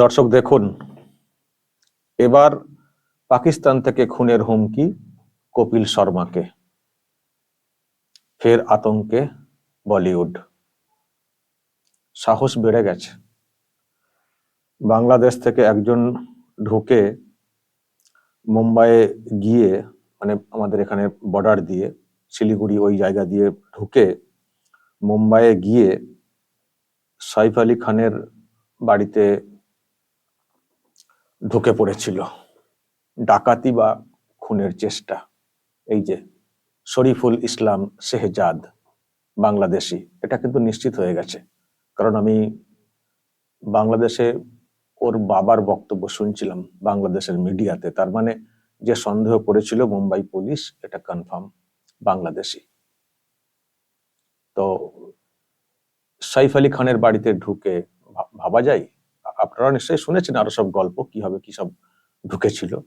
দর্শক দেখুন, এবার পাকিস্তান থেকে খুনের হুমকি কপিল শর্মাকে। ফের আতঙ্কে বলিউড। সাহস বেড়ে গেছে। বাংলাদেশ থেকে একজন ঢুকে মুম্বাইয়ে গিয়ে মানে আমাদের এখানে বর্ডার দিয়ে, শিলিগুড়ি ওই জায়গা দিয়ে ঢুকে মুম্বাইয়ে গিয়ে সাইফ আলী খানের বাড়িতে ঢুকে পড়েছিল। ডাকাতি বা খুনের চেষ্টা। এই যে শরীফুল ইসলাম শেহজাদ, বাংলাদেশি, এটা কিন্তু নিশ্চিত হয়ে গেছে। কারণ আমি বাংলাদেশে ওর বাবার বক্তব্য শুনছিলাম বাংলাদেশের মিডিয়াতে। তার মানে যে সন্দেহ করেছিল মুম্বাই পুলিশ, এটা কনফার্ম বাংলাদেশি। তো সাইফ আলী খানের বাড়িতে ঢুকে ভাবা যায় আপনারা নিশ্চয়ই শুনেছেন আরও সব গল্প কীভাবে কি সব ঢুকেছিল।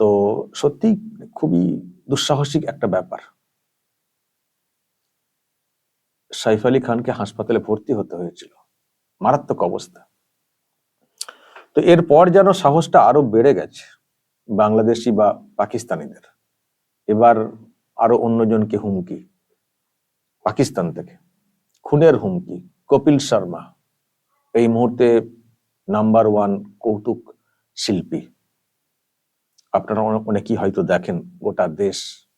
তো সত্যি খুবই দুঃসাহসিক একটা ব্যাপার। সাইফ আলী খানকে হাসপাতালে ভর্তি হতে হয়েছিল। মারাত্মক অবস্থা। তো এরপর যেন সাহসটা আরও বেড়ে গেছে বাংলাদেশি বা পাকিস্তানিদের। এবার আরও অন্যজনকে হুমকি, পাকিস্তান থেকে। খুনের হুমকি, কপিল শর্মা। এই মুহূর্তে নাম্বার ওয়ান কৌতুক শিল্পী। আপনারা অনে- অনেকেই হয়তো দেখেন গোটা দেশ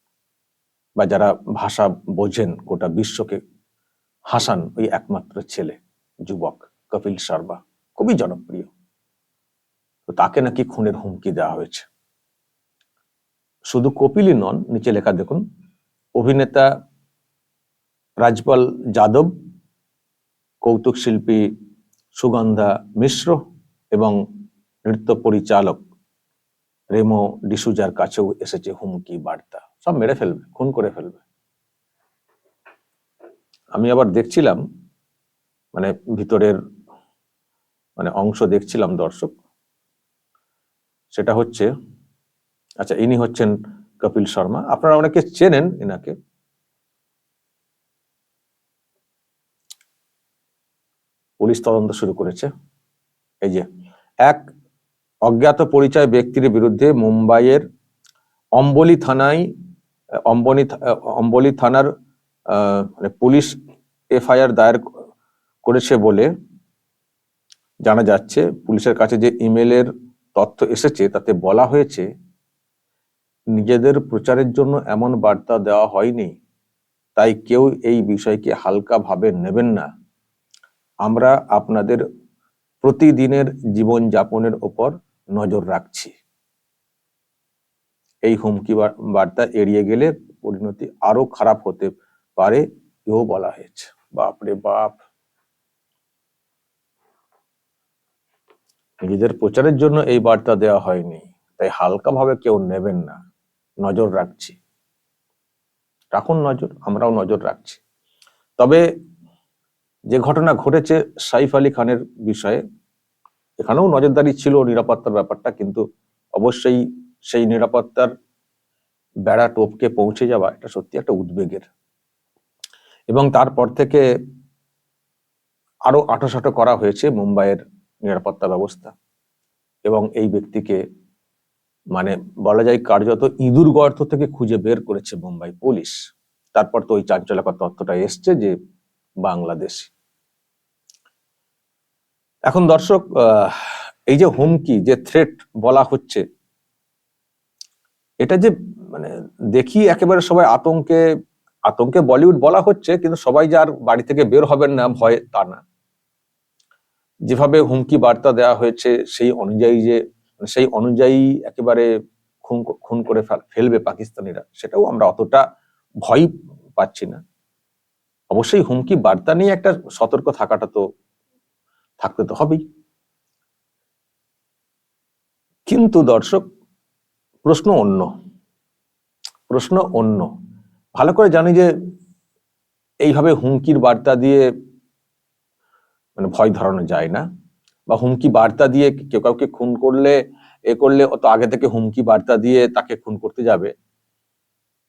বা যারা ভাষা বোঝেন, গোটা বিশ্বকে হাসান ওই একমাত্র ছেলে, যুবক কপিল শর্মা, খুবই জনপ্রিয়। তো তাকে নাকি খুনের হুমকি দেওয়া হয়েছে। শুধু কপিলই নন, নিচে লেখা দেখুন, অভিনেতা রাজপাল যাদব, কৌতুক শিল্পী সুগন্ধা মিশ্র এবং নৃত্য পরিচালক রেমো ডিসুজার কাছেও এসেছে হুমকি বার্তা। সব মেরে ফেলবে, খুন করে ফেলবে। আমি আবার দেখছিলাম মানে ভিতরের মানে অংশ দেখছিলাম দর্শক। সেটা হচ্ছে আচ্ছা ইনি হচ্ছেন কপিল শর্মা। আপনারা অনেকে চেনেন এনাকে পুলিশ তদন্ত শুরু করেছে। এই যে, এক অজ্ঞাত পরিচয় ব্যক্তির বিরুদ্ধে মুম্বাইয়ের অম্বলি থানায়, অম্বনি অম্বলি থানার মানে পুলিশ এফআইআর দায়ের করেছে বলে জানা যাচ্ছে। পুলিশের কাছে যে ইমেলের তথ্য এসেছে, তাতে বলা হয়েছে, নিজেদের প্রচারের জন্য এমন বার্তা দেওয়া হয়নি, তাই কেউ এই বিষয়কে হালকা ভাবে নেবেন না। আমরা আপনাদের প্রতিদিনের জীবন যাপনের ওপর নজর রাখছি। এই হুমকি বার্তা এড়িয়ে গেলে পরিণতি আরও খারাপ হতে পারে এও বলা হয়েছে। বাপরে বাপ। নিজেদের প্রচারের জন্য এই বার্তা দেওয়া হয়নি, তাই হালকা ভাবে কেউ নেবেন না। নজর রাখছি। রাখুন নজর, আমরাও নজর রাখছি। তবে যে ঘটনা ঘটেছে সাইফ আলী খানের বিষয়ে, এখানেও নজরদারি ছিল নিরাপত্তার ব্যাপারটা, কিন্তু অবশ্যই সেই নিরাপত্তার বেড়া টোপকে পৌঁছে যাওয়া এটা সত্যি একটা উদ্বেগের। এবং তারপর থেকে আরও আটোসাটো করা হয়েছে মুম্বাইয়ের নিরাপত্তা ব্যবস্থা। এবং এই ব্যক্তিকে মানে বলা যায় কার্যত ইঁদুর গর্ত থেকে খুঁজে বের করেছে মুম্বাই পুলিশ। তারপর তো ওই চাঞ্চল্যকর তথ্যটা এসছে যে বাংলাদেশি এখন দর্শক এই যে হুমকি, যে থ্রেট বলা হচ্ছে, এটা যে মানে দেখি একেবারে সবাই আতঙ্কে আতঙ্কে বলিউড বলা হচ্ছে, কিন্তু সবাই যে আর বাড়ি থেকে বের হবেন না, ভয় তা না। যেভাবে হুমকি বার্তা দেওয়া হয়েছে, সেই অনুযায়ী যে, সেই অনুযায়ী একেবারে খুন খুন করে ফেলবে পাকিস্তানিরা, সেটাও আমরা অতটা ভয় পাচ্ছি না। অবশ্যই হুমকি বার্তা নিয়ে একটা সতর্ক থাকাটা তো থাকতে তো হবেই। কিন্তু দর্শক, প্রশ্ন অন্য। প্রশ্ন অন্য। ভালো করে জানি যে এইভাবে হুমকির বার্তা দিয়ে মানে ভয় ধরানো যায় না বা হুমকি বার্তা দিয়ে কেউ কাউকে খুন করলে, এ করলে অত আগে থেকে হুমকি বার্তা দিয়ে তাকে খুন করতে যাবে।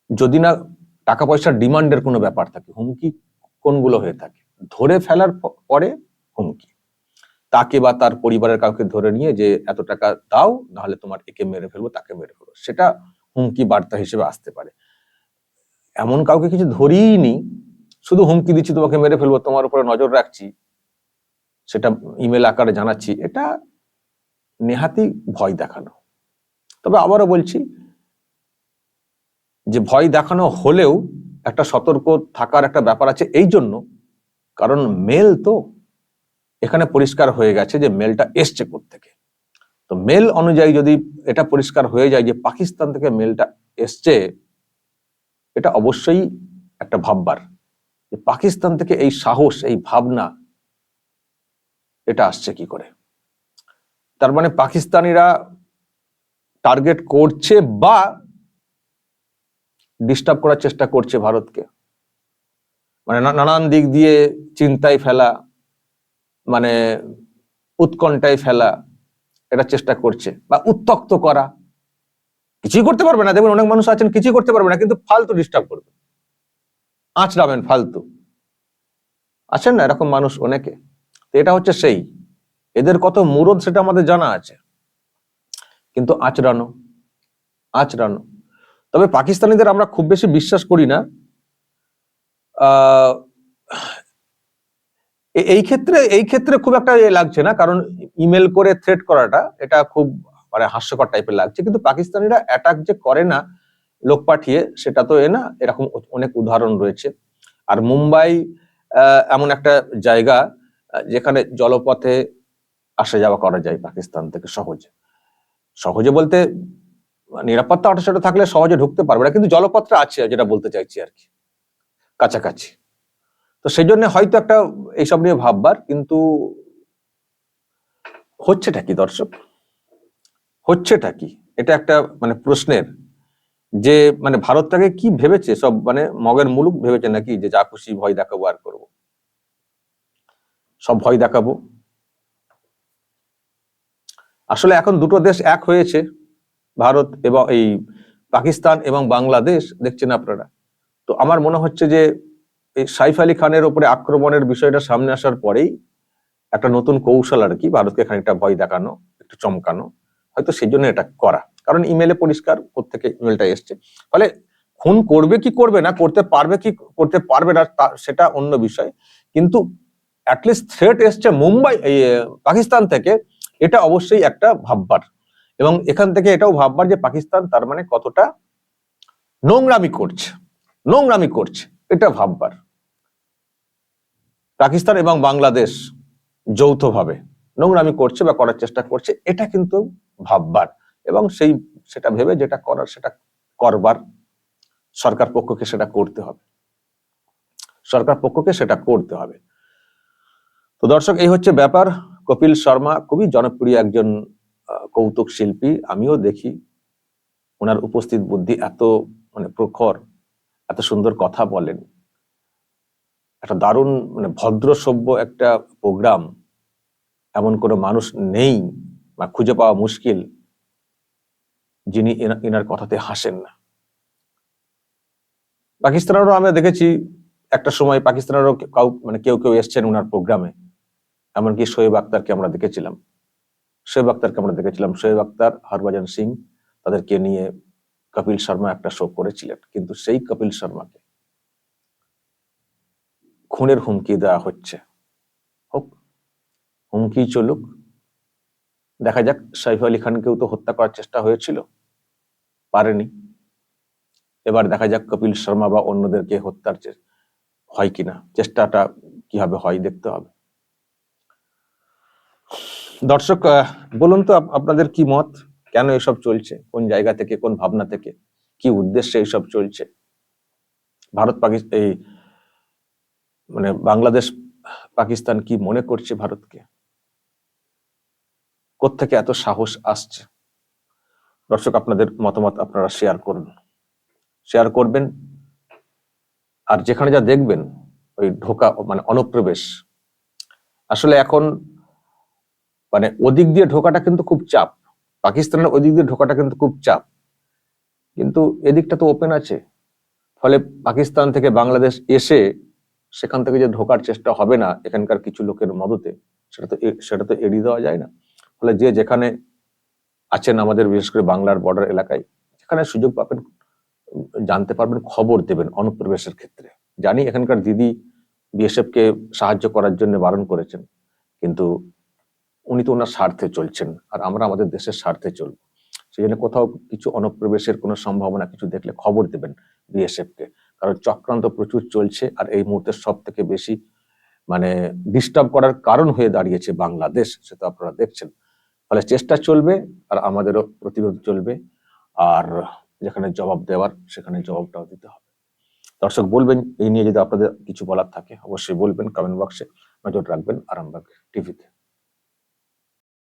যদি না টাকা পয়সার ডিমান্ডের কোনো ব্যাপার থাকে, হুমকি কোনগুলো হয়ে থাকে? ধরে ফেলার পরে হুমকি। তাকে বা তার পরিবারের কাউকে ধরে নিয়ে যে এত টাকা দাও, নাহলে তোমার একে মেরে ফেলব, তাকে মেরে ফেলব। সেটা হুমকি বার্তা হিসেবে আসতে পারে। এমন কাউকে কিছু ধরিই নি, শুধু হুমকি দিচ্ছি, তোমাকে মেরে ফেলব, তোমার উপরে নজর রাখছি, সেটা ইমেল আকারে জানাচ্ছি, এটা নেহাতি ভয় দেখানো। তবে আবারও বলছি, যে ভয় দেখানো হলেও একটা সতর্ক থাকার একটা ব্যাপার আছে এই জন্য কারণ মেল তো এখানে পরিষ্কার হয়ে গেছে যে মেলটা এসছে থেকে তো মেল অনুযায়ী যদি এটা পরিষ্কার হয়ে যায় যে পাকিস্তান থেকে মেলটা এসছে, এটা অবশ্যই একটা ভাববার যে পাকিস্তান থেকে এই সাহস, এই ভাবনা, এটা আসছে কি করে? তার মানে পাকিস্তানিরা টার্গেট করছে বা ডিস্টার্ব করার চেষ্টা করছে ভারতকে। মানে নানান দিক দিয়ে চিন্তায় ফেলা মানে উৎকণ্ঠায় ফেলা, এটা চেষ্টা করছে বা উত্তক্ত করা। কিছুই করতে পারবে না। দেখবেন অনেক মানুষ আছেন, কিছুই করতে পারবে না, কিন্তু ফালতু ডিস্টার্ব করবে। আঁচড়াবেন ফালতু। আছেন না এরকম মানুষ অনেকে। তো এটা হচ্ছে সেই। এদের কত মুরদ সেটা আমাদের জানা আছে। কিন্তু আচরানো আচরানো তবে পাকিস্তানিদের আমরা খুব বেশি বিশ্বাস করি না। এই ক্ষেত্রে এই ক্ষেত্রে খুব একটা এ লাগছে না, কারণ ইমেল করে থ্রেট করাটা, এটা খুব মানে হাস্যকর টাইপের লাগছে। কিন্তু পাকিস্তানিরা অ্যাটাক যে করে না, লোক পাঠিয়ে, সেটা তো এ না, এরকম অনেক উদাহরণ রয়েছে। আর মুম্বাই এমন একটা জায়গা যেখানে জলপথে আসা যাওয়া করা যায় পাকিস্তান থেকে সহজে। সহজে বলতে, নিরাপত্তা অটোসাটো থাকলে সহজে ঢুকতে পারবে না, কিন্তু জলপথটা আছে, যেটা বলতে চাইছি আর কি। কাছাকাছি। তো সেই জন্য হয়তো একটা এইসব নিয়ে ভাববার, কিন্তু হচ্ছেটা কি দর্শক? হচ্ছেটা কি? এটা একটা মানে প্রশ্নের যে মানে ভারতটাকে কি ভেবেছে? সব মানে মগের মুলুক ভেবেছে নাকি যে যা খুশি ভয় দেখাবো আর করব? সব ভয় দেখাবো। আসলে এখন দুটো দেশ এক হয়েছে, ভারত এবং এই পাকিস্তান এবং বাংলাদেশ, দেখছেন আপনারা? তো আমার মনে হচ্ছে যে এই সাইফ আলী খানের উপরে আক্রমণের বিষয়টা সামনে আসার পরেই একটা নতুন কৌশল আর কি, ভারতকে খানিকটা ভয় দেখানো, একটু চমকানো, হয়তো সেই জন্য এটা করা। কারণ ইমেলে পরিষ্কার থেকে ইমেলটা এসছে। ফলে খুন করবে কি করবে না, করতে পারবে কি, করতে পারবে না সেটা অন্য বিষয়। কিন্তু থ্রেট এসছে মুম্বাই পাকিস্তান থেকে, এটা অবশ্যই একটা ভাববার। এবং এখান থেকে এটাও ভাববার যে পাকিস্তান তার মানে কতটা নোংরামি করছে নোংরামি করছে, এটা ভাববার। পাকিস্তান এবং বাংলাদেশ যৌথভাবে নোংরামি করছে বা করার চেষ্টা করছে, এটা কিন্তু ভাববার এবং সেই, সেটা ভেবে যেটা করার, সেটা করবার সরকার পক্ষকে সেটা করতে হবে। সরকার পক্ষকে সেটা করতে হবে। তো দর্শক, এই হচ্ছে ব্যাপার। কপিল শর্মা খুবই জনপ্রিয় একজন কৌতুক শিল্পী। আমিও দেখি ওনার উপস্থিত বুদ্ধি এত মানে প্রখর, এত সুন্দর কথা বলেন। একটা দারুণ মানে ভদ্র, সভ্য একটা প্রোগ্রাম এমন কোনো মানুষ নেই বা খুঁজে পাওয়া মুশকিল যিনি এনার কথাতে হাসেন না। পাকিস্তানেরও আমরা দেখেছি একটা সময় পাকিস্তানেরও কাউ মানে কেউ কেউ এসছেন ওনার প্রোগ্রামে এমনকি শোয়েব আক্তারকে আমরা দেখেছিলাম। শোয়েব আক্তারকে আমরা দেখেছিলাম। শোয়েব আক্তার হরভজন সিং, তাদেরকে নিয়ে কপিল শর্মা একটা শো করেছিলেন। কিন্তু সেই কপিল শর্মাকে খুনের হুমকি দেওয়া হচ্ছে। হোক, হুমকি চলুক। দেখা যাক, সাইফ আলী খানকেও তো হত্যা করার চেষ্টা হয়েছিল। পারেনি। এবার দেখা যাক কপিল শর্মা বা অন্যদেরকে হত্যার হয় কিনা, চেষ্টাটা কীভাবে হয় দেখতে হবে। দর্শক বলুন তো আপনাদের কি মত? কেন এসব চলছে? কোন জায়গা থেকে, কোন ভাবনা থেকে? কি উদ্দেশ্যে এইসব চলছে? ভারত পাকিস্তান মানে বাংলাদেশ, পাকিস্তান কি মনে করছে ভারতকে? কোত্থেকে এত সাহস আসছে? দর্শক, আপনাদের মতামত আপনারা শেয়ার করুন। শেয়ার করবেন, আর যেখানে যা দেখবেন, ওই ঢোকা মানে অনুপ্রবেশ। আসলে এখন মানে ওদিক দিয়ে ঢোকাটা কিন্তু খুব চাপ। পাকিস্তানের ওদিক দিয়ে ঢোকাটা কিন্তু খুব চাপ। কিন্তু এদিকটা তো ওপেন আছে। ফলে পাকিস্তান থেকে বাংলাদেশ এসে সেখান থেকে যে ঢোকার চেষ্টা হবে না এখানকার কিছু লোকের মদতে, সেটা তো সেটা তো এড়িয়ে দেওয়া যায় না। ফলে যে যেখানে আছেন আমাদের, বিশেষ করে বাংলার বর্ডার এলাকায়, যেখানে সুযোগ পাবেন, জানতে পারবেন, খবর দেবেন অনুপ্রবেশের ক্ষেত্রে। জানি এখানকার দিদি বিএসএফ কে সাহায্য করার জন্য বারণ করেছেন, কিন্তু উনি তো ওনার স্বার্থে চলছেন, আর আমরা আমাদের দেশের স্বার্থে চলবো। সেই জন্য কোথাও কিছু অনুপ্রবেশের কোনো সম্ভাবনা কিছু দেখলে খবর দেবেন বিএসএফ কে কারণ চক্রান্ত প্রচুর চলছে আর এই মুহূর্তে সব থেকে বেশি মানে ডিস্টার্ব করার কারণ হয়ে দাঁড়িয়েছে বাংলাদেশ, সেটা আপনারা দেখছেন। ফলে চেষ্টা চলবে আর আমাদেরও প্রতিরোধ চলবে আর যেখানে জবাব দেওয়ার সেখানে জবাবটাও দিতে হবে। দর্শক বলবেন, এই নিয়ে যদি আপনাদের কিছু বলার থাকে, অবশ্যই বলবেন কমেন্ট বক্সে নজর রাখবেন আরামবাগ টিভিতে